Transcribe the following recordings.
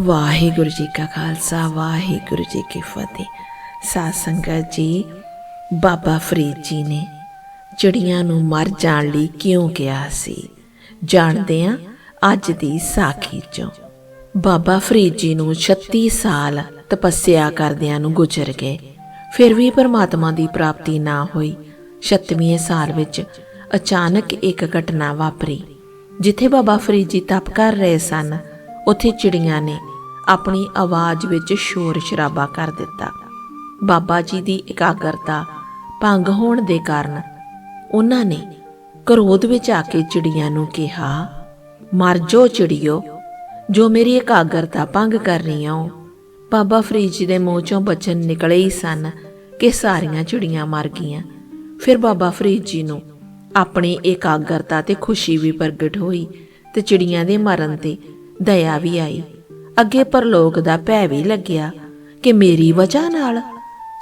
ਵਾਹਿਗੁਰੂ ਜੀ ਕਾ ਖਾਲਸਾ, ਵਾਹਿਗੁਰੂ ਜੀ ਕੀ ਫਤਿਹ। ਸਾਧ ਸੰਗਤ ਜੀ, ਬਾਬਾ ਫਰੀਦ ਜੀ ਨੇ ਚਿੜੀਆਂ ਨੂੰ ਮਰ ਜਾਣ ਲਈ ਕਿਉਂ ਕਿਹਾ ਸੀ? ਜਾਣਦੇ ਆ ਅੱਜ ਦੀ ਸਾਖੀ ਚੋਂ। ਬਾਬਾ ਫਰੀਦ ਜੀ ਨੂੰ 36 ਸਾਲ ਤਪੱਸਿਆ ਕਰਦਿਆਂ ਨੂੰ ਗੁਜ਼ਰ ਗਏ। ਫਿਰ ਵੀ ਪਰਮਾਤਮਾ ਦੀ ਪ੍ਰਾਪਤੀ ਨਾ ਹੋਈ। 36ਵੇਂ ਸਾਲ ਵਿੱਚ ਅਚਾਨਕ ਇੱਕ ਘਟਨਾ ਵਾਪਰੀ, ਜਿੱਥੇ ਬਾਬਾ ਫਰੀਦ ਜੀ ਤਪ ਕਰ ਰਹੇ ਸਨ। ਉੱਥੇ ਚਿੜੀਆਂ ਨੇ ਆਪਣੀ ਆਵਾਜ਼ ਵਿੱਚ ਸ਼ੋਰ ਸ਼ਰਾਬਾ ਕਰ ਦਿੱਤਾ। ਬਾਬਾ ਜੀ ਦੀ ਇਕਾਗਰਤਾ ਭੰਗ ਹੋਣ ਦੇ ਕਾਰਨ ਉਹਨਾਂ ਨੇ ਕਰੋਧ ਵਿੱਚ ਆ ਕੇ ਚਿੜੀਆਂ ਨੂੰ ਕਿਹਾ, ਮਰ ਜੋ ਚਿੜੀਓ, ਜੋ ਮੇਰੀ ਇਕਾਗਰਤਾ ਭੰਗ ਕਰ ਰਹੀਆਂ ਹੋ। ਬਾਬਾ ਫਰੀਦ ਜੀ ਦੇ ਮੂੰਹ ਚੋਂ ਬਚਨ ਨਿਕਲੇ ਹੀ ਸਨ ਕਿ ਸਾਰੀਆਂ ਚਿੜੀਆਂ ਮਰ ਗਈਆਂ। ਫਿਰ ਬਾਬਾ ਫਰੀਦ ਜੀ ਨੂੰ ਆਪਣੀ ਇਕਾਗਰਤਾ ਤੇ ਖੁਸ਼ੀ ਵੀ ਪ੍ਰਗਟ ਹੋਈ ਤੇ ਚਿੜੀਆਂ ਦੇ ਮਰਨ ਤੇ ਦਇਆ ਵੀ ਆਈ। ਅੱਗੇ ਪਰਲੋਕ ਦਾ ਭੈ ਵੀ ਲੱਗਿਆ ਕਿ ਮੇਰੀ ਵਜ੍ਹਾ ਨਾਲ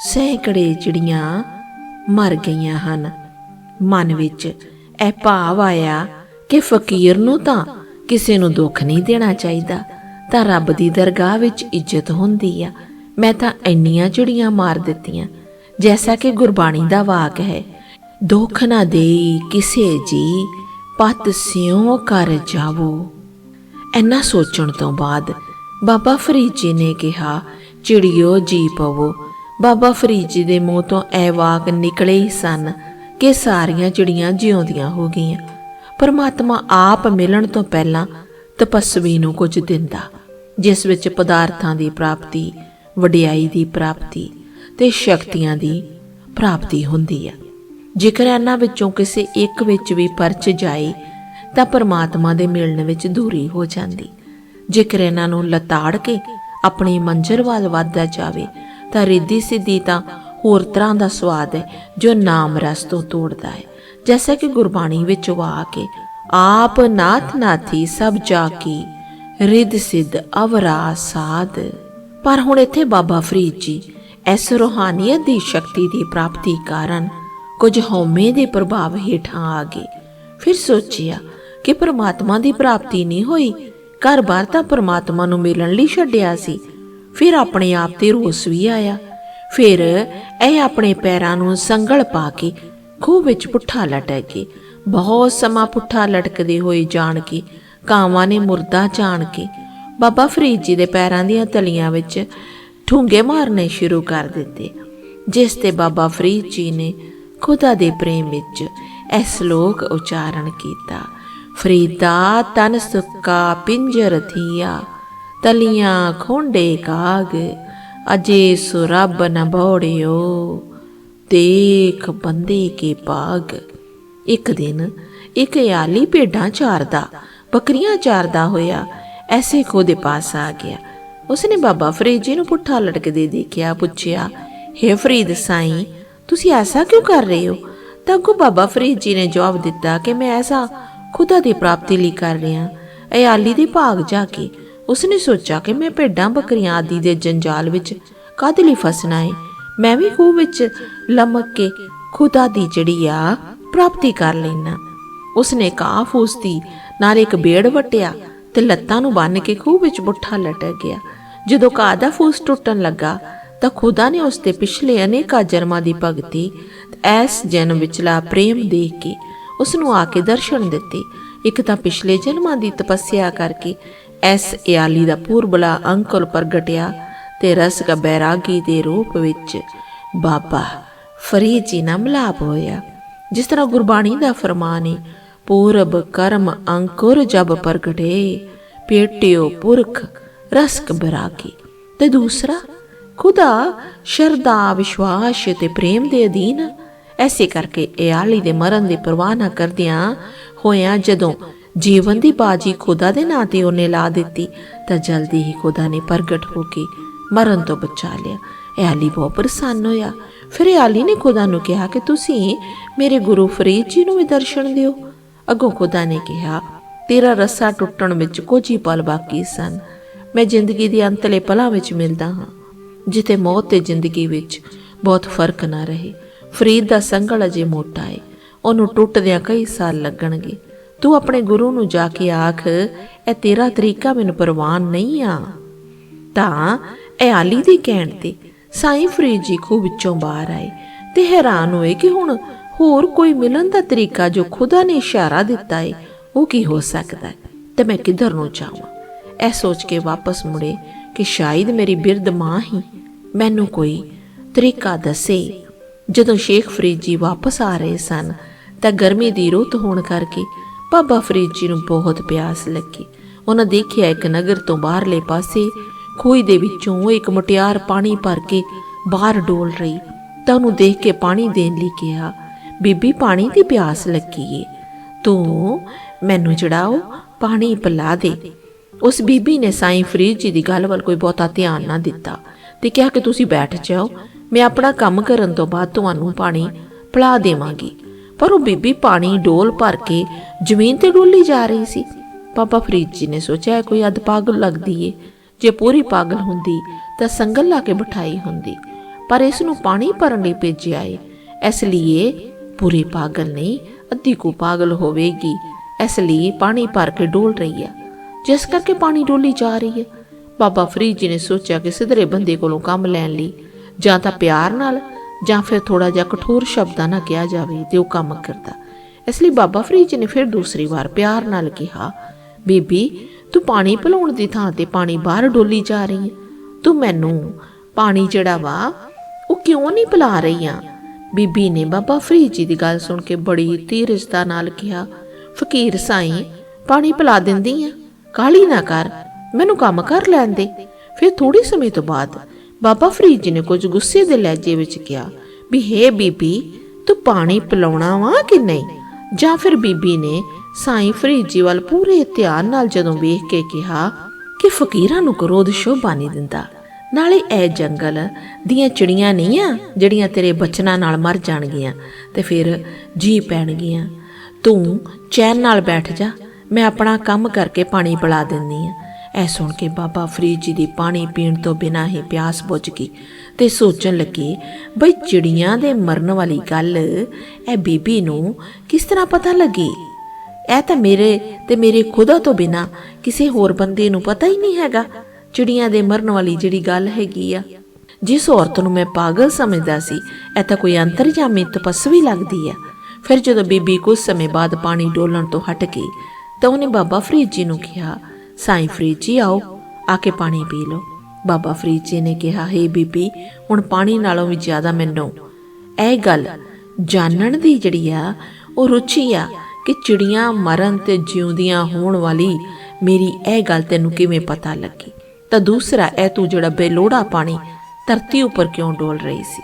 ਸੈਂਕੜੇ ਚਿੜੀਆਂ ਮਰ ਗਈਆਂ ਹਨ। ਮਨ ਵਿੱਚ ਇਹ ਭਾਵ ਆਇਆ ਕਿ ਫਕੀਰ ਨੂੰ ਤਾਂ ਕਿਸੇ ਨੂੰ ਦੁੱਖ ਨਹੀਂ ਦੇਣਾ ਚਾਹੀਦਾ, ਤਾਂ ਰੱਬ ਦੀ ਦਰਗਾਹ ਵਿੱਚ ਇੱਜ਼ਤ ਹੁੰਦੀ ਆ। ਮੈਂ ਤਾਂ ਇੰਨੀਆਂ ਚਿੜੀਆਂ ਮਾਰ ਦਿੱਤੀਆਂ, ਜੈਸਾ ਕਿ ਗੁਰਬਾਣੀ ਦਾ ਵਾਕ ਹੈ, ਦੁੱਖ ਨਾ ਦੇਈ ਕਿਸੇ ਜੀ, ਪਤ ਸਿਉ ਕਰ ਜਾਵੋ। ਇੰਨਾ ਸੋਚਣ ਤੋਂ ਬਾਅਦ ਬਾਬਾ ਫਰੀਦ ਜੀ ਨੇ ਕਿਹਾ, ਚਿੜੀਓ ਜੀ ਪਵੋ। ਬਾਬਾ ਫਰੀਦ ਜੀ ਦੇ ਮੂੰਹ ਤੋਂ ਇਹ ਵਾਕ ਨਿਕਲੇ ਹੀ ਸਨ ਕਿ ਸਾਰੀਆਂ ਚਿੜੀਆਂ ਜਿਉਂਦੀਆਂ ਹੋ ਗਈਆਂ। ਪਰਮਾਤਮਾ ਆਪ ਮਿਲਣ ਤੋਂ ਪਹਿਲਾਂ ਤਪਸਵੀ ਨੂੰ ਕੁਝ ਦਿੰਦਾ, ਜਿਸ ਵਿੱਚ ਪਦਾਰਥਾਂ ਦੀ ਪ੍ਰਾਪਤੀ, ਵਡਿਆਈ ਦੀ ਪ੍ਰਾਪਤੀ ਤੇ ਸ਼ਕਤੀਆਂ ਦੀ ਪ੍ਰਾਪਤੀ ਹੁੰਦੀ ਹੈ ਜੇਕਰ ਇਹਨਾਂ ਵਿੱਚੋਂ ਕਿਸੇ ਇੱਕ ਵਿੱਚ ਵੀ ਪਰਚ ਜਾਏ, ਤਾਂ ਪਰਮਾਤਮਾ ਦੇ ਮਿਲਣ ਵਿੱਚ ਦੂਰੀ ਹੋ ਜਾਂਦੀ। ਜੇਕਰ ਇਹਨਾਂ ਨੂੰ ਲਤਾੜ ਕੇ ਆਪਣੀ ਮੰਜ਼ਰ ਵੱਲ ਵੱਧਦਾ ਜਾਵੇ, ਤਾਂ ਰਿੱਧੀ ਸਿੱਧੀ ਤਾਂ ਹੋਰ ਤਰ੍ਹਾਂ ਦਾ ਸਵਾਦ ਹੈ, ਜੋ ਨਾਮ ਰਸ ਤੋਂ ਤੋੜਦਾ ਹੈ। ਜੈਸਾ ਕਿ ਗੁਰਬਾਣੀ ਵਿੱਚ ਵਾ ਕੇ, ਆਪ ਨਾਥ ਨਾਥੀ ਸਭ ਜਾ ਕੀ, ਰਿੱਧ ਸਿੱਧ ਅਵਰਾ ਸਾਧ। ਪਰ ਹੁਣ ਇੱਥੇ ਬਾਬਾ ਫਰੀਦ ਜੀ ਇਸ ਰੋਹਾਨੀਅਤ ਦੀ ਸ਼ਕਤੀ ਦੀ ਪ੍ਰਾਪਤੀ ਕਾਰਨ ਕੁਝ ਹਉਮੈ ਦੇ ਪ੍ਰਭਾਵ ਹੇਠਾਂ ਆ ਗਏ। ਫਿਰ ਸੋਚਿਆ ਕਿ ਪ੍ਰਮਾਤਮਾ ਦੀ ਪ੍ਰਾਪਤੀ ਨਹੀਂ ਹੋਈ ਘਰ-ਬਾਰ ਤਾਂ ਪਰਮਾਤਮਾ ਨੂੰ ਮਿਲਣ ਲਈ ਛੱਡਿਆ ਸੀ। ਫਿਰ ਆਪਣੇ ਆਪ ਤੇ ਰੋਸ ਵੀ ਆਇਆ। ਫਿਰ ਇਹ ਆਪਣੇ ਪੈਰਾਂ ਨੂੰ ਸੰਗਲ ਪਾ ਕੇ ਖੂਹ ਵਿੱਚ ਪੁੱਠਾ ਲਟਕ ਕੇ, ਬਹੁਤ ਸਮਾਂ ਪੁੱਠਾ ਲਟਕਦੇ ਹੋਏ ਜਾਣ ਕੇ, ਕਾਵਾਂ ਨੇ ਮੁਰਦਾ ਜਾਣ ਕੇ, ਬਾਬਾ ਫਰੀਦ ਜੀ ਦੇ ਪੈਰਾਂ ਦੀਆਂ ਤਲੀਆਂ ਵਿੱਚ ਠੁੰਗੇ ਮਾਰਨੇ ਸ਼ੁਰੂ ਕਰ ਦਿੱਤੇ, ਜਿਸ ਤੇ ਬਾਬਾ ਫਰੀਦ ਜੀ ਨੇ ਖੁਦਾ ਦੇ ਪ੍ਰੇਮ ਵਿੱਚ ਇਹ ਸ਼ਲੋਕ ਉਚਾਰਨ ਕੀਤਾ। ਫਰੀਦਾ ਤਨ ਸੁੱਕਾ ਪਿੰਜਰ ਥੀਆ, ਤਲੀਆਂ ਖੋਂਡੇ ਕਾਗ, ਅਜੇ ਸੁਰਬ ਨ ਬੋੜਿਓ। ਦੇਖ ਬੰਦੇ ਕੇ ਪਾਗ ਇੱਕ ਦਿਨ ਇੱਕ ਯਾਲੀ ਭੇਡਾਂ ਚਾਰਦਾ, ਬੱਕਰੀਆਂ ਚਾਰਦਾ ਹੋਇਆ, ਐਸੇ ਖੋ ਦੇ ਪਾਸ ਆ ਗਿਆ। ਉਸਨੇ ਬਾਬਾ ਫਰੀਦ ਜੀ ਨੂੰ ਪੁੱਠਾ ਲਟਕਦੇ ਦੇਖਿਆ, ਪੁੱਛਿਆ, ਹੇ ਫਰੀਦ ਸਾਈਂ, ਤੁਸੀਂ ਐਸਾ ਕਿਉਂ ਕਰ ਰਹੇ ਹੋ? ਤਾਂ ਅੱਗੋਂ ਬਾਬਾ ਫਰੀਦ ਜੀ ਨੇ ਜਵਾਬ ਦਿੱਤਾ ਕਿ ਮੈਂ ਐਸਾ ਖੁਦਾ ਦੀ ਪ੍ਰਾਪਤੀ ਲਈ ਕਰ ਰਿਹਾ। ਇਹ ਆਲੀ ਦੇ ਭਾਗ ਜਾ ਕੇ ਉਸਨੇ ਸੋਚਿਆ ਕਿ ਮੈਂ ਭੇਡਾਂ ਬੱਕਰੀਆਂ ਆਦਿ ਦੇ ਜੰਜਾਲ ਵਿੱਚ ਕਾਹਦੇ ਲਈ ਫਸਣਾ ਹੈ ਮੈਂ ਵੀ ਖੂਹ ਵਿੱਚ ਲਮਕ ਕੇ ਖੁਦਾ ਦੀ ਜਿਹੜੀ ਆ ਪ੍ਰਾਪਤੀ ਕਰ ਲੈਣਾ ਉਸਨੇ ਕਾਹ ਫੂਸਤੀ ਨਾਲ ਇੱਕ ਬੇੜ ਵਟਿਆ ਤੇ ਲੱਤਾਂ ਨੂੰ ਬੰਨ ਕੇ ਖੂਹ ਵਿੱਚ ਪੁੱਠਾ ਲਟਕ ਗਿਆ। ਜਦੋਂ ਕਾਹ ਦਾ ਫੂਸ ਟੁੱਟਣ ਲੱਗਾ ਤਾਂ ਖੁਦਾ ਨੇ ਉਸ ਤੇ ਪਿਛਲੇ ਅਨੇਕਾਂ ਜਨਮਾਂ ਦੀ ਭਗਤੀ ਐਸ ਜਨਮ ਵਿਚਲਾ ਪ੍ਰੇਮ ਦੇਖ ਕੇ ਉਸ ਨੂੰ ਆ ਕੇ ਦਰਸ਼ਨ ਦਿੱਤੇ। ਇੱਕ ਤਾਂ ਪਿਛਲੇ ਜਨਮਾਂ ਦੀ ਤਪੱਸਿਆ ਕਰਕੇ ਐਸ ਇਆਲੀ ਦਾ ਪੂਰਬਲਾ ਅੰਕਲ ਪ੍ਰਗਟਿਆ ਤੇ ਰਸ ਕਾ ਬੈਰਾਗੀ ਦੇ ਰੂਪ ਵਿੱਚ ਬਾਬਾ ਫਰੀਦ ਜੀ ਨਾਲ ਮਿਲਾਪ ਹੋਇਆ। ਜਿਸ ਤਰ੍ਹਾਂ ਗੁਰਬਾਣੀ ਦਾ ਫਰਮਾਨ ਹੈ ਪੂਰਬ ਕਰਮ ਅੰਕੁਰ ਜਬ ਪ੍ਰਗਟੇ, ਪੇਟਿਓ ਪੁਰਖ ਰਸਕ ਬਰਾਗੀ। ਤੇ ਦੂਸਰਾ, ਖੁਦਾ ਸ਼ਰਧਾ, ਵਿਸ਼ਵਾਸ ਤੇ ਪ੍ਰੇਮ ਦੇ ਅਧੀਨ ਐਸੇ ਕਰਕੇ ਇਹ ਆਲੀ ਦੇ ਮਰਨ ਦੀ ਪਰਵਾਹ ਨਾ ਕਰਦਿਆਂ ਹੋਇਆਂ ਜਦੋਂ ਜੀਵਨ ਦੀ ਬਾਜੀ ਖੁਦਾ ਦੇ ਨਾਂ ਤੇ ਉਹਨੇ ਲਾ ਦਿੱਤੀ, ਤਾਂ ਜਲਦੀ ਹੀ ਖੁਦਾ ਨੇ ਪ੍ਰਗਟ ਹੋ ਕੇ ਮਰਨ ਤੋਂ ਬਚਾ ਲਿਆ। ਇਹ ਆਲੀ ਬਹੁਤ ਪ੍ਰਸੰਨ ਹੋਇਆ। ਫਿਰ ਇਹ ਆਲੀ ਨੇ ਖੁਦਾ ਨੂੰ ਕਿਹਾ ਕਿ ਤੁਸੀਂ ਮੇਰੇ ਗੁਰੂ ਫਰੀਦ ਜੀ ਨੂੰ ਵੀ ਦਰਸ਼ਨ ਦਿਓ। ਅੱਗੋਂ ਖੁਦਾ ਨੇ ਕਿਹਾ, ਤੇਰਾ ਰੱਸਾ ਟੁੱਟਣ ਵਿੱਚ ਕੁਝ ਹੀ ਪਲ ਬਾਕੀ ਸਨ। ਮੈਂ ਜ਼ਿੰਦਗੀ ਦੇ ਅੰਤਲੇ ਪਲਾਂ ਵਿੱਚ ਮਿਲਦਾ ਹਾਂ, ਜਿੱਥੇ ਮੌਤ ਤੇ ਜ਼ਿੰਦਗੀ ਵਿੱਚ ਬਹੁਤ ਫ਼ਰਕ ਨਾ ਰਹੇ। ਫਰੀਦ ਦਾ ਸੰਗਲ ਅਜੇ ਮੋਟਾ ਏ। ਉਹਨੂੰ ਟੁੱਟਦਿਆਂ ਕਈ ਸਾਲ ਲੱਗਣਗੇ। ਤੂੰ ਆਪਣੇ ਗੁਰੂ ਨੂੰ ਜਾ ਕੇ ਆਖ, ਇਹ ਤੇਰਾ ਤਰੀਕਾ ਮੈਨੂੰ ਪ੍ਰਵਾਨ ਨਹੀਂ ਆ। ਤਾਂ ਇਹ ਆਲੀ ਦੇ ਕਹਿਣ ਤੇ ਸਾਈਂ ਫਰੀਦ ਜੀ ਖੂਹ ਵਿੱਚੋਂ ਬਾਹਰ ਆਏ ਤੇ ਹੈਰਾਨ ਹੋਏ ਕਿ ਹੁਣ ਹੋਰ ਕੋਈ ਮਿਲਣ ਦਾ ਤਰੀਕਾ ਜੋ ਖੁਦਾ ਨੇ ਇਸ਼ਾਰਾ ਦਿੱਤਾ ਹੈ ਉਹ ਕੀ ਹੋ ਸਕਦਾ ਤੇ ਮੈਂ ਕਿੱਧਰ ਨੂੰ ਜਾਵਾਂ? ਇਹ ਸੋਚ ਕੇ ਵਾਪਸ ਮੁੜੇ ਕਿ ਸ਼ਾਇਦ ਮੇਰੀ ਬਿਰਧ ਮਾਂ ਹੀ ਮੈਨੂੰ ਕੋਈ ਤਰੀਕਾ ਦੱਸੇ। ਜਦੋਂ ਸ਼ੇਖ ਫਰੀਦ ਜੀ ਵਾਪਸ ਆ ਰਹੇ ਸਨ, ਤਾਂ ਗਰਮੀ ਦੀ ਰੁੱਤ ਹੋਣ ਕਰਕੇ ਬਾਬਾ ਫਰੀਦ ਜੀ ਨੂੰ ਬਹੁਤ ਪਿਆਸ ਲੱਗੀ। ਉਹਨਾਂ ਦੇਖਿਆ ਇੱਕ ਨਗਰ ਤੋਂ ਬਾਹਰਲੇ ਪਾਸੇ ਖੂਹ ਦੇ ਵਿੱਚੋਂ ਇੱਕ ਮੁਟਿਆਰ ਪਾਣੀ ਭਰ ਕੇ ਬਾਹਰ ਡੋਲ ਰਹੀ। ਤਾਂ ਉਹਨੂੰ ਦੇਖ ਕੇ ਪਾਣੀ ਦੇਣ ਲਈ ਕਿਹਾ, ਬੀਬੀ, ਪਾਣੀ ਦੀ ਪਿਆਸ ਲੱਗੀ ਏ। ਤੂੰ ਮੈਨੂੰ ਚੜਾਓ ਪਾਣੀ ਪਿਲਾ ਦੇ। ਉਸ ਬੀਬੀ ਨੇ ਸਾਈਂ ਫਰੀਦ ਜੀ ਦੀ ਗੱਲ ਵੱਲ ਕੋਈ ਬਹੁਤਾ ਧਿਆਨ ਨਾ ਦਿੱਤਾ ਤੇ ਕਿਹਾ ਕਿ ਤੁਸੀਂ ਬੈਠ ਜਾਓ ਮੈਂ ਆਪਣਾ ਕੰਮ ਕਰਨ ਤੋਂ ਬਾਅਦ ਤੁਹਾਨੂੰ ਪਾਣੀ ਪਿਲਾ ਦੇਵਾਂਗੀ। ਪਰ ਉਹ ਬੀਬੀ ਪਾਣੀ ਡੋਲ ਭਰ ਕੇ ਜ਼ਮੀਨ ਤੇ ਡੋਲੀ ਜਾ ਰਹੀ ਸੀ। ਪਾਪਾ ਫਰੀਦ ਜੀ ਨੇ ਸੋਚਿਆ ਕੋਈ ਅਧ ਪਾਗਲ ਲੱਗਦੀ ਏ। ਜੇ ਪੂਰੀ ਪਾਗਲ ਹੁੰਦੀ, ਤਾਂ ਸੰਗਲ ਲਾ ਕੇ ਬਿਠਾਈ ਹੁੰਦੀ। ਪਰ ਇਸ ਨੂੰ ਪਾਣੀ ਭਰਨ ਲਈ ਭੇਜਿਆ ਏ। ਇਸ ਲਈ ਪੂਰੀ ਪਾਗਲ ਨਹੀਂ, ਅੱਧੀ ਕੋ ਪਾਗਲ ਹੋਵੇਗੀ। ਇਸ ਲਈ ਪਾਣੀ ਭਰ ਕੇ ਡੋਲ ਰਹੀ ਹੈ ਜਿਸ ਕਰਕੇ ਪਾਣੀ ਡੋਲੀ ਜਾ ਰਹੀ ਹੈ ਬਾਬਾ ਫਰੀਦ ਜੀ ਨੇ ਸੋਚਿਆ ਕਿ ਸਿਧਰੇ ਬੰਦੇ ਕੋਲੋਂ ਕੰਮ ਲੈਣ ਲਈ ਜਾਂ ਤਾਂ ਪਿਆਰ ਨਾਲ, ਜਾਂ ਫਿਰ ਥੋੜਾ ਜਿਹਾ ਕਠੋਰ ਸ਼ਬਦਾਂ ਨਾਲ ਕਿਹਾ ਜਾਵੇ ਤੇ ਉਹ ਕੰਮ ਕਰਦਾ। ਇਸ ਲਈ ਬਾਬਾ ਫਰੀਦ ਜੀ ਨੇ ਫਿਰ ਦੂਸਰੀ ਵਾਰ ਪਿਆਰ ਨਾਲ ਕਿਹਾ, ਬੀਬੀ, ਤੂੰ ਪਾਣੀ ਪਿਲਾਉਣ ਦੀ ਥਾਂ ਤੇ ਪਾਣੀ ਬਾਹਰ ਡੋਲੀ ਜਾ ਰਹੀ ਹੈ ਤੂੰ ਮੈਨੂੰ ਪਾਣੀ ਜਿਹੜਾ ਵਾ, ਉਹ ਕਿਉਂ ਨਹੀਂ ਪਿਲਾ ਰਹੀ ਆ? ਬੀਬੀ ਨੇ ਬਾਬਾ ਫਰੀਦ ਜੀ ਦੀ ਗੱਲ ਸੁਣ ਕੇ ਬੜੀ ਧੀਰਜਤਾ ਨਾਲ ਕਿਹਾ, ਫਕੀਰ ਸਾਈਂ, ਪਾਣੀ ਪਿਲਾ ਦਿੰਦੀ ਆ। ਕਾਲੀ ਨਾ ਕਰ, ਮੈਨੂੰ ਕੰਮ ਕਰ ਲੈਣ ਦੇ। ਫਿਰ ਥੋੜੀ ਸਮੇਂ ਤੋਂ ਬਾਅਦ ਬਾਬਾ ਫਰੀਦ ਜੀ ਨੇ ਕੁਝ ਗੁੱਸੇ ਦੇ ਲਹਿਜੇ ਵਿੱਚ ਕਿਹਾ ਵੀ, ਹੇ ਬੀਬੀ, ਤੂੰ ਪਾਣੀ ਪਿਲਾਉਣਾ ਵਾ ਕਿ ਨਹੀਂ? ਜਾਂ ਫਿਰ ਬੀਬੀ ਨੇ ਸਾਈਂ ਫਰੀਦ ਜੀ ਵੱਲ ਪੂਰੇ ਧਿਆਨ ਨਾਲ ਜਦੋਂ ਵੇਖ ਕੇ ਕਿਹਾ ਕਿ ਫਕੀਰਾਂ ਨੂੰ ਕਰੋਧ ਸ਼ੋਭਾ ਨਹੀਂ ਦਿੰਦਾ। ਨਾਲੇ ਇਹ ਜੰਗਲ ਦੀਆਂ ਚਿੜੀਆਂ ਨਹੀਂ ਆ ਜਿਹੜੀਆਂ ਤੇਰੇ ਬਚਨਾਂ ਨਾਲ ਮਰ ਜਾਣਗੀਆਂ ਤੇ ਫਿਰ ਜੀ ਪੈਣਗੀਆਂ। ਤੂੰ ਚੈਨ ਨਾਲ ਬੈਠ ਜਾ, ਮੈਂ ਆਪਣਾ ਕੰਮ ਕਰਕੇ ਪਾਣੀ ਪਿਲਾ ਦਿੰਨੀ ਆ ਇਹ ਸੁਣ ਕੇ ਬਾਬਾ ਫਰੀਦ ਜੀ ਦੀ ਪਾਣੀ ਪੀਣ ਤੋਂ ਬਿਨਾਂ ਹੀ ਪਿਆਸ ਬੁੱਝ ਗਈ ਤੇ ਸੋਚਣ ਲੱਗੇ, ਬਈ ਚਿੜੀਆਂ ਦੇ ਮਰਨ ਵਾਲੀ ਗੱਲ, ਇਹ ਬੀਬੀ ਨੂੰ ਕਿਸ ਤਰ੍ਹਾਂ ਪਤਾ ਲੱਗੀ? ਇਹ ਤਾਂ ਮੇਰੇ ਤੇ ਮੇਰੇ ਖੁਦਾ ਤੋਂ ਬਿਨਾ ਕਿਸੇ ਹੋਰ ਬੰਦੇ ਨੂੰ ਪਤਾ ਹੀ ਨਹੀਂ ਹੈਗਾ, ਚਿੜੀਆਂ ਦੇ ਮਰਨ ਵਾਲੀ ਜਿਹੜੀ ਗੱਲ ਹੈਗੀ ਆ। ਜਿਸ ਔਰਤ ਨੂੰ ਮੈਂ ਪਾਗਲ ਸਮਝਦਾ ਸੀ, ਇਹ ਤਾਂ ਕੋਈ ਅੰਤਰਜਾਮੀ ਤਪਸਵੀ ਲੱਗਦੀ ਆ। ਫਿਰ ਜਦੋਂ ਬੀਬੀ ਕੁਝ ਸਮੇਂ ਬਾਅਦ ਪਾਣੀ ਡੋਲਣ ਤੋਂ ਹਟ ਗਈ, ਤਾਂ ਉਹਨੇ ਬਾਬਾ ਫਰੀਦ ਜੀ ਨੂੰ ਕਿਹਾ ਸਾਈਂ ਫਰੀਦ ਜੀ ਆਓ, ਆ ਕੇ ਪਾਣੀ ਪੀ ਲਓ। ਬਾਬਾ ਫਰੀਦ ਜੀ ਨੇ ਕਿਹਾ, ਹੇ ਬੀਬੀ, ਹੁਣ ਪਾਣੀ ਨਾਲੋਂ ਵੀ ਜ਼ਿਆਦਾ ਮੈਨੂੰ ਇਹ ਗੱਲ ਜਾਣਨ ਦੀ ਜਿਹੜੀ ਆ, ਉਹ ਰੁਚੀ ਆ ਕਿ ਚਿੜੀਆਂ ਮਰਨ ਤੇ ਜਿਉਂਦੀਆਂ ਹੋਣ ਵਾਲੀ ਮੇਰੀ ਇਹ ਗੱਲ ਤੈਨੂੰ ਕਿਵੇਂ ਪਤਾ ਲੱਗੀ? ਤਾਂ ਦੂਸਰਾ, ਇਹ ਤੂੰ ਜਿਹੜਾ ਬੇਲੋੜਾ ਪਾਣੀ ਧਰਤੀ ਉੱਪਰ ਕਿਉਂ ਡੋਲ ਰਹੀ ਸੀ?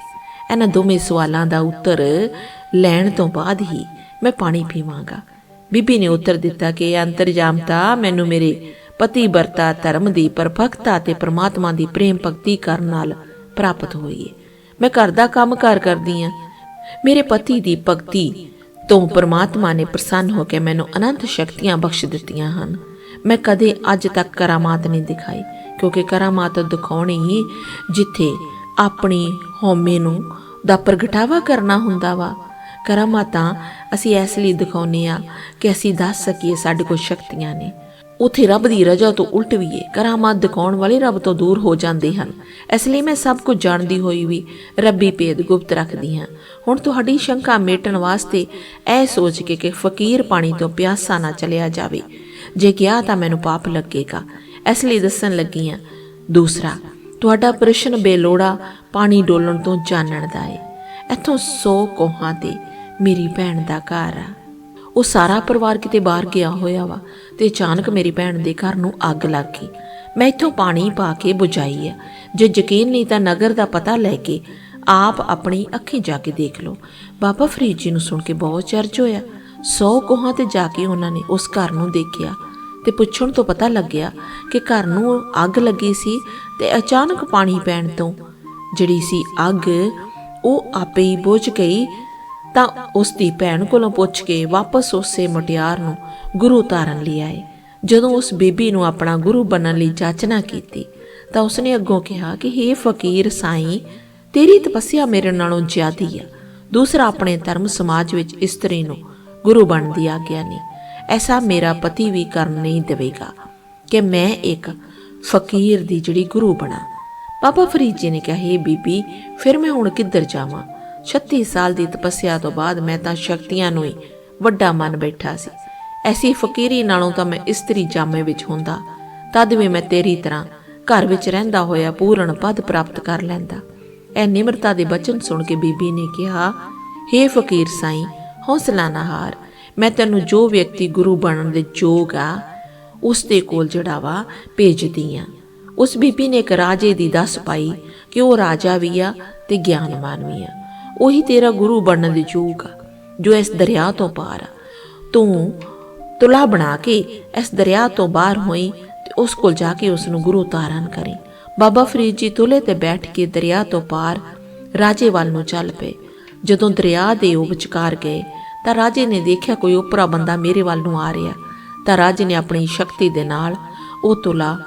ਇਹਨਾਂ ਦੋਵੇਂ ਸਵਾਲਾਂ ਦਾ ਉੱਤਰ ਲੈਣ ਤੋਂ ਬਾਅਦ ਹੀ ਮੈਂ ਪਾਣੀ ਪੀਵਾਂਗਾ। ਬੀਬੀ ਨੇ ਉੱਤਰ ਦਿੱਤਾ ਕਿ ਅੰਤਰਜਾਮਤਾ ਮੈਨੂੰ ਮੇਰੇ ਪਤੀਵਰਤਾ ਧਰਮ ਦੀ ਪਰਫਕਤਾ ਤੇ ਪ੍ਰਮਾਤਮਾ ਦੀ ਪ੍ਰੇਮ ਭਗਤੀ ਕਰਨ ਨਾਲ ਪ੍ਰਾਪਤ ਹੋਈ ਹੈ ਮੈਂ ਘਰ ਦਾ ਕੰਮ ਕਾਰ ਕਰਦੀ ਆ। ਮੇਰੇ ਪਤੀ ਦੀ ਭਗਤੀ ਤੋਂ ਪ੍ਰਮਾਤਮਾ ਨੇ ਪ੍ਰਸੰਨ ਹੋ ਕੇ ਮੈਨੂੰ ਅਨੰਤ ਸ਼ਕਤੀਆਂ ਬਖਸ਼ ਦਿੱਤੀਆਂ ਹਨ। ਮੈਂ ਕਦੇ ਅੱਜ ਤੱਕ ਕਰਾਮਾਤ ਨਹੀਂ ਦਿਖਾਈ, ਕਿਉਂਕਿ ਕਰਾਮਾਤ ਦਿਖਾਉਣੀ ਹੀ ਜਿੱਥੇ ਆਪਣੀ ਹਉਮੈ ਨੂੰ ਦਾ ਪ੍ਰਗਟਾਵਾ ਕਰਨਾ ਹੁੰਦਾ ਵਾ। ਕਰਾਮਾਤਾਂ ਅਸੀਂ ਇਸ ਲਈ ਦਿਖਾਉਨੇ ਆ ਕਿ ਅਸੀਂ ਦੱਸ ਸਕੀਏ ਸਾਡੇ ਕੋਲ ਸ਼ਕਤੀਆਂ ਨੇ। ਉਥੇ ਰੱਬ ਦੀ ਰਜ਼ਾ ਤੋਂ ਉਲਟ ਵੀ ਏ ਕਰਾਮਾਤ ਦਿਖਾਉਣ ਵਾਲੇ ਰੱਬ ਤੋਂ ਦੂਰ ਹੋ ਜਾਂਦੇ ਹਨ। ਇਸ ਲਈ ਮੈਂ ਸਭ ਕੁਝ ਜਾਣਦੀ ਹੋਈ ਵੀ ਰੱਬੀ ਭੇਦ ਗੁਪਤ ਰੱਖਦੀ ਹਾਂ। ਹੁਣ ਤੁਹਾਡੀ ਸ਼ੰਕਾ ਮੇਟਣ ਵਾਸਤੇ ਇਹ ਸੋਚ ਕੇ ਕਿ ਫਕੀਰ ਪਾਣੀ ਤੋਂ ਪਿਆਸਾ ਨਾ ਚਲਿਆ ਜਾਵੇ। ਜੇ ਕਿਹਾ ਤਾਂ ਮੈਨੂੰ ਪਾਪ ਲੱਗੇਗਾ। ਇਸ ਲਈ ਦੱਸਣ ਲੱਗੀ ਹਾਂ। ਦੂਸਰਾ, ਤੁਹਾਡਾ ਪ੍ਰਸ਼ਨ ਬੇਲੋੜਾ ਪਾਣੀ ਡੋਲਣ ਤੋਂ ਜਾਣਨ ਦਾ ਏ ਇੱਥੋਂ 100 ਕੋਹਾਂ ਤੇ ਮੇਰੀ ਭੈਣ ਦਾ ਘਰ ਆ। ਉਹ ਸਾਰਾ ਪਰਿਵਾਰ ਕਿਤੇ ਬਾਹਰ ਗਿਆ ਹੋਇਆ ਵਾ ਤੇ ਅਚਾਨਕ ਮੇਰੀ ਭੈਣ ਦੇ ਘਰ ਨੂੰ ਅੱਗ ਲੱਗ ਗਈ। ਮੈਂ ਇੱਥੋਂ ਪਾਣੀ ਪਾ ਕੇ ਬੁਝਾਈ ਆ। ਜੇ ਯਕੀਨ ਨਹੀਂ ਤਾਂ ਨਗਰ ਦਾ ਪਤਾ ਲੈ ਕੇ ਆਪ ਆਪਣੀ ਅੱਖੀਂ ਜਾ ਕੇ ਦੇਖ ਲਓ। ਬਾਬਾ ਫਰੀਦ ਜੀ ਨੂੰ ਸੁਣ ਕੇ ਬਹੁਤ ਚਰਚ ਹੋਇਆ। 100 ਕੋਹਾਂ ਤੇ ਜਾ ਕੇ ਉਹਨਾਂ ਨੇ ਉਸ ਘਰ ਨੂੰ ਦੇਖਿਆ ਤੇ ਪੁੱਛਣ ਤੋਂ ਪਤਾ ਲੱਗਿਆ ਕਿ ਘਰ ਨੂੰ ਅੱਗ ਲੱਗੀ ਸੀ ਤੇ ਅਚਾਨਕ ਪਾਣੀ ਪੈਣ ਤੋਂ ਜਿਹੜੀ ਸੀ ਅੱਗ, ਉਹ ਆਪੇ ਹੀ ਬੁਝ ਗਈ ਤਾਂ ਉਸ ਦੀ ਭੈਣ ਕੋਲੋਂ ਪੁੱਛ ਕੇ ਵਾਪਸ ਉਸੇ ਮਟਿਆਰ ਨੂੰ ਗੁਰੂ ਧਾਰਨ ਲਈ ਆਏ। ਜਦੋਂ ਉਸ ਬੀਬੀ ਨੂੰ ਆਪਣਾ ਗੁਰੂ ਬਣਨ ਲਈ ਜਾਚਨਾ ਕੀਤੀ, ਤਾਂ ਉਸਨੇ ਅੱਗੋਂ ਕਿਹਾ ਕਿ हे ਫਕੀਰ ਸਾਈਂ, ਤੇਰੀ ਤਪੱਸਿਆ ਮੇਰੇ ਨਾਲੋਂ ਜ਼ਿਆਦੀ ਆ। ਦੂਸਰਾ ਆਪਣੇ ਧਰਮ ਸਮਾਜ ਵਿੱਚ ਇਸਤਰੀ ਨੂੰ ਗੁਰੂ ਬਣਨ ਦੀ ਆਗਿਆ ਨਹੀਂ। ਐਸਾ ਮੇਰਾ ਪਤੀ ਵੀ ਕਰਨ ਨਹੀਂ ਦੇਵੇਗਾ ਕਿ ਮੈਂ ਇੱਕ ਫਕੀਰ ਦੀ ਜਿਹੜੀ ਗੁਰੂ ਬਣਾ। ਬਾਬਾ ਫਰੀਦ ਜੀ ਨੇ ਕਿਹਾ, ਹੇ ਬੀਬੀ, ਫਿਰ ਮੈਂ ਹੁਣ ਕਿੱਧਰ ਜਾਵਾਂ? 36 ਸਾਲ ਦੀ ਤਪੱਸਿਆ ਤੋਂ ਬਾਅਦ ਮੈਂ ਤਾਂ ਸ਼ਕਤੀਆਂ ਨੂੰ ਹੀ ਵੱਡਾ ਮੰਨ ਬੈਠਾ ਸੀ। ਐਸੀ ਫਕੀਰੀ ਨਾਲੋਂ ਤਾਂ ਮੈਂ ਇਸਤਰੀ ਜਾਮੇ ਵਿੱਚ ਹੁੰਦਾ। ਤਦ ਵੀ ਮੈਂ ਤੇਰੀ ਤਰ੍ਹਾਂ ਘਰ ਵਿੱਚ ਰਹਿੰਦਾ ਹੋਇਆ ਪੂਰਨ ਪਦ ਪ੍ਰਾਪਤ ਕਰ ਲੈਂਦਾ। ਇਹ ਨਿਮਰਤਾ ਦੇ ਬਚਨ ਸੁਣ ਕੇ ਬੀਬੀ ਨੇ ਕਿਹਾ, ਹੇ ਫਕੀਰ ਸਾਈਂ, ਹੌਸਲਾ ਨਾ ਹਾਰ। ਮੈਂ ਤੈਨੂੰ ਜੋ ਵਿਅਕਤੀ ਗੁਰੂ ਬਣਨ ਦੇ ਯੋਗ ਆ, ਉਸ ਦੇ ਕੋਲ ਜਿਹੜਾ ਵਾ ਭੇਜਦੀ ਆ। ਉਸ ਬੀਬੀ ਨੇ ਇੱਕ ਰਾਜੇ ਦੀ ਦੱਸ ਪਾਈ ਕਿ ਉਹ ਰਾਜਾ ਵੀ ਆ ਤੇ ਗਿਆਨਵਾਨ ਵੀ ਆ। ਉਹੀ ਤੇਰਾ ਗੁਰੂ ਬਣਨ ਦੇ ਯੋਗ ਆ, ਜੋ ਇਸ ਦਰਿਆ ਤੋਂ ਪਾਰ ਆ। ਤੂੰ ਤੁਲਾ ਬਣਾ ਕੇ ਇਸ ਦਰਿਆ ਤੋਂ ਬਾਹਰ ਹੋਈ ਤੇ ਉਸ ਕੋਲ ਜਾ ਕੇ ਉਸ ਨੂੰ ਗੁਰੂ ਧਾਰਨ ਕਰੀ। ਬਾਬਾ ਫਰੀਦ ਜੀ ਤੁਲੇ ਤੇ ਬੈਠ ਕੇ ਦਰਿਆ ਤੋਂ ਪਾਰ ਰਾਜੇ ਵੱਲ ਨੂੰ ਚੱਲ ਪਏ। ਜਦੋਂ ਦਰਿਆ ਦੇ ਉਹ ਵਿਚਕਾਰ ਗਏ, ਤਾਂ ਰਾਜੇ ਨੇ ਦੇਖਿਆ ਕੋਈ ਉਪਰਾ ਬੰਦਾ ਮੇਰੇ ਵੱਲ ਨੂੰ ਆ ਰਿਹਾ। ਤਾਂ ਰਾਜੇ ਨੇ ਆਪਣੀ ਸ਼ਕਤੀ ਦੇ ਨਾਲ ਉਹ ਤੁਲਾ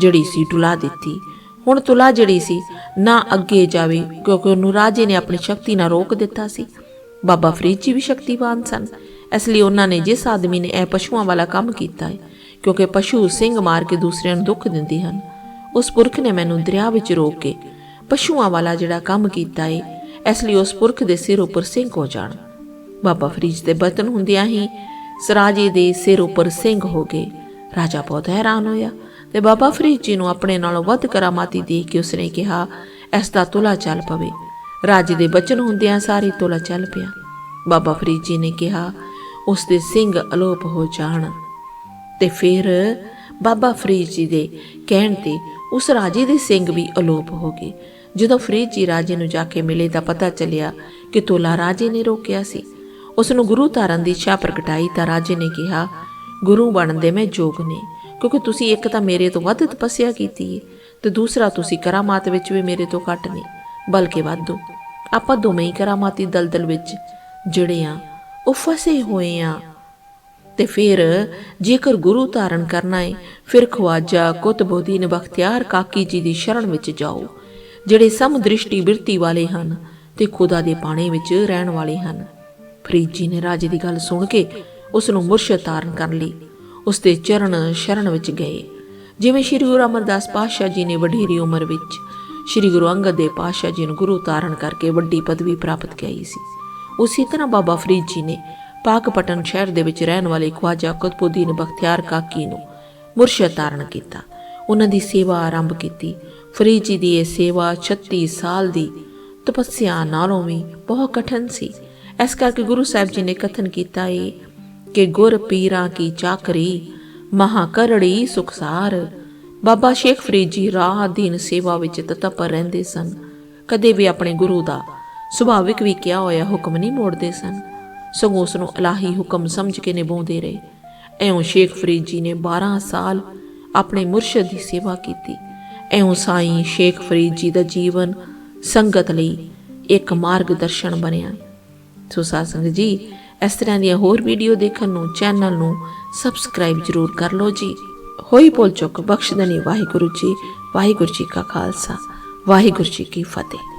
ਜਿਹੜੀ ਸੀ ਡੁਲਾ ਦਿੱਤੀ। ਹੁਣ ਤੁਲਾ ਜਿਹੜੀ ਸੀ, ਨਾ ਅੱਗੇ ਜਾਵੇ, ਕਿਉਂਕਿ ਉਹਨੂੰ ਰਾਜੇ ਨੇ ਆਪਣੀ ਸ਼ਕਤੀ ਨਾਲ ਰੋਕ ਦਿੱਤਾ ਸੀ। ਬਾਬਾ ਫਰੀਦ ਜੀ ਵੀ ਸ਼ਕਤੀਵਾਨ ਸਨ। ਇਸ ਲਈ ਉਹਨਾਂ ਨੇ ਜਿਸ ਆਦਮੀ ਨੇ ਇਹ ਪਸ਼ੂਆਂ ਵਾਲਾ ਕੰਮ ਕੀਤਾ ਹੈ, ਕਿਉਂਕਿ ਪਸ਼ੂ ਸਿੰਘ ਮਾਰ ਕੇ ਦੂਸਰਿਆਂ ਨੂੰ ਦੁੱਖ ਦਿੰਦੇ ਹਨ। ਉਸ ਪੁਰਖ ਨੇ ਮੈਨੂੰ ਦਰਿਆ ਵਿੱਚ ਰੋਕ ਕੇ ਪਸ਼ੂਆਂ ਵਾਲਾ ਜਿਹੜਾ ਕੰਮ ਕੀਤਾ ਹੈ ਇਸ ਲਈ ਉਸ ਪੁਰਖ ਦੇ ਸਿਰ ਉੱਪਰ ਸਿੰਘ ਹੋ ਜਾਣ। ਬਾਬਾ ਫਰੀਦ ਦੇ ਬਤਨ ਹੁੰਦਿਆਂ ਹੀ ਸਰਾਜੇ ਦੇ ਸਿਰ ਉੱਪਰ ਸਿੰਘ ਹੋ ਗਏ। ਰਾਜਾ ਬਹੁਤ ਹੈਰਾਨ ਹੋਇਆ। ਤੇ ਬਾਬਾ ਫਰੀਦ ਜੀ ਨੂੰ ਆਪਣੇ ਨਾਲੋਂ ਵੱਧ ਕਰਾਮਾਤੀ ਦੇਖ ਕੇ ਉਸਨੇ ਕਿਹਾ, ਇਸ ਦਾ ਤੁਲਾ ਚੱਲ ਪਵੇ। ਰਾਜੇ ਦੇ ਬਚਨ ਹੁੰਦਿਆਂ ਸਾਰੀ ਤੁਲਾ ਚੱਲ ਪਿਆ। ਬਾਬਾ ਫਰੀਦ ਜੀ ਨੇ ਕਿਹਾ ਉਸ ਦੇ ਸਿੰਘ ਅਲੋਪ ਹੋ ਜਾਣ। ਤੇ ਫਿਰ ਬਾਬਾ ਫਰੀਦ ਜੀ ਦੇ ਕਹਿਣ ਤੇ ਉਸ ਰਾਜੇ ਦੇ ਸਿੰਘ ਵੀ ਅਲੋਪ ਹੋ ਗਏ। ਜਦੋਂ ਫਰੀਦ ਜੀ ਰਾਜੇ ਨੂੰ ਜਾ ਕੇ ਮਿਲੇ ਤਾਂ ਪਤਾ ਚੱਲਿਆ ਕਿ ਤੋਲਾ ਰਾਜੇ ਨੇ ਰੋਕਿਆ ਸੀ। ਉਸ ਨੂੰ ਗੁਰੂ ਧਾਰਨ ਦੀ ਇੱਛਾ ਪ੍ਰਗਟਾਈ ਤਾਂ ਰਾਜੇ ਨੇ ਕਿਹਾ, ਗੁਰੂ ਬਣਨ ਦੇ ਮੈਂ ਯੋਗ ਨੇ। ਕਿਉਂਕਿ ਤੁਸੀਂ ਇੱਕ ਤਾਂ ਮੇਰੇ ਤੋਂ ਵੱਧ ਤਪੱਸਿਆ ਕੀਤੀ ਹੈ ਤੇ ਦੂਸਰਾ ਤੁਸੀਂ ਕਰਾਮਾਤ ਵਿੱਚ ਵੀ ਮੇਰੇ ਤੋਂ ਘੱਟ ਨਹੀਂ, ਬਲਕਿ ਵਾਧੂ ਆਪਾਂ ਦੋਵੇਂ ਹੀ ਕਰਾਮਾਤੀ ਦਲਦਲ ਵਿੱਚ ਜਿਹੜੇ ਆ, ਉਹ ਫਸੇ ਹੋਏ ਆ। ਤੇ ਫਿਰ ਜੇਕਰ ਗੁਰੂ ਧਾਰਨ ਕਰਨਾ ਹੈ ਫਿਰ ਖਵਾਜਾ ਕੁਤਬੁਦੀਨ ਬਖਤਿਆਰ ਕਾਕੀ ਜੀ ਦੀ ਸ਼ਰਨ ਵਿੱਚ ਜਾਓ, ਜਿਹੜੇ ਸਮ ਦ੍ਰਿਸ਼ਟੀ ਬਿਰਤੀ ਵਾਲੇ ਹਨ ਤੇ ਖੁਦਾ ਦੇ ਪਾਣੇ ਵਿੱਚ ਰਹਿਣ ਵਾਲੇ ਹਨ। ਫਰੀਦ ਜੀ ਨੇ ਰਾਜੇ ਦੀ ਗੱਲ ਸੁਣ ਕੇ ਉਸ ਨੂੰ ਮੁਰਸ਼ਦ ਧਾਰਨ ਕਰਨ ਲਈ ਉਸ ਦੇ ਚਰਨ ਸ਼ਰਨ ਵਿੱਚ ਗਏ। ਜਿਵੇਂ ਸ੍ਰੀ ਗੁਰੂ ਅਮਰਦਾਸ ਪਾਤਸ਼ਾਹ ਜੀ ਨੇ ਵਡੇਰੀ ਉਮਰ ਵਿੱਚ ਸ੍ਰੀ ਗੁਰੂ ਅੰਗਦ ਦੇਵ ਪਾਤਸ਼ਾਹ ਜੀ ਨੂੰ ਗੁਰੂ ਧਾਰਨ ਕਰਕੇ ਵੱਡੀ ਪਦਵੀ ਪ੍ਰਾਪਤ ਕੀਤੀ ਸੀ। ਉਸੇ ਤਰ੍ਹਾਂ ਬਾਬਾ ਫਰੀਦ ਜੀ ਨੇ ਪਾਕਪਟਨ ਸ਼ਹਿਰ ਦੇ ਵਿੱਚ ਰਹਿਣ ਵਾਲੇ ਖਵਾਜਾ ਕੁਤਬੁਦੀਨ ਬਖਤਿਆਰ ਕਾਕੀ ਨੂੰ ਮੁਰਸ਼ਦ ਧਾਰਨ ਕੀਤਾ। ਉਹਨਾਂ ਦੀ ਸੇਵਾ ਆਰੰਭ ਕੀਤੀ। ਫਰੀਦ ਜੀ ਦੀ ਇਹ ਸੇਵਾ 36 ਸਾਲ ਦੀ ਤਪੱਸਿਆ ਨਾਲੋਂ ਵੀ ਬਹੁਤ ਕਠਿਨ ਸੀ। ਇਸ ਕਰਕੇ ਗੁਰੂ ਸਾਹਿਬ ਜੀ ਨੇ ਕਥਨ ਕੀਤਾ ਹੈ ਕਿ ਗੁਰ ਪੀਰਾਂ ਕੀ ਚਾਕਰੀ, ਮਹਾ ਕਰੜੀ ਸੁਖਸਾਰ ਬਾਬਾ ਸ਼ੇਖ ਫਰੀਦ ਜੀ ਰਾਹ ਦੀਨ ਸੇਵਾ ਵਿੱਚ ਤਤਪਰ ਰਹਿੰਦੇ ਸਨ। ਕਦੇ ਵੀ ਆਪਣੇ ਗੁਰੂ ਦਾ ਸੁਭਾਵਿਕ ਵੀ ਕਿਹਾ ਹੋਇਆ ਹੁਕਮ ਨਹੀਂ ਮੋੜਦੇ ਸਨ। ਸਗੋਂ ਉਸ ਨੂੰ ਇਲਾਹੀ ਹੁਕਮ ਸਮਝ ਕੇ ਨਿਭਾਉਂਦੇ ਰਹੇ। ਐਉਂ ਸ਼ੇਖ ਫਰੀਦ ਨੇ 12 ਸਾਲ ਆਪਣੇ ਮੁਰਸ਼ਦ ਦੀ ਸੇਵਾ ਕੀਤੀ। ਐਉਂ ਸਾਈਂ ਸ਼ੇਖ ਫਰੀਦ ਜੀ ਦਾ ਜੀਵਨ ਸੰਗਤ ਲਈ ਇੱਕ ਮਾਰਗਦਰਸ਼ਨ ਬਣਿਆ। ਸੋ ਸਾਧ ਸੰਗਤ ਜੀ ਇਸ ਤਰ੍ਹਾਂ ਦੀਆਂ ਹੋਰ ਵੀਡੀਓ ਦੇਖਣ ਨੂੰ ਚੈਨਲ ਨੂੰ ਸਬਸਕ੍ਰਾਈਬ ਜ਼ਰੂਰ ਕਰ ਲਓ ਜੀ। ਹੋਈ ਭੁੱਲ ਚੁੱਕ ਬਖਸ਼ਦਨੀ ਵਾਹਿਗੁਰੂ ਜੀ ਵਾਹਿਗੁਰੂ ਜੀ ਕਾ ਖਾਲਸਾ, ਵਾਹਿਗੁਰੂ ਜੀ ਕੀ ਫਤਿਹ।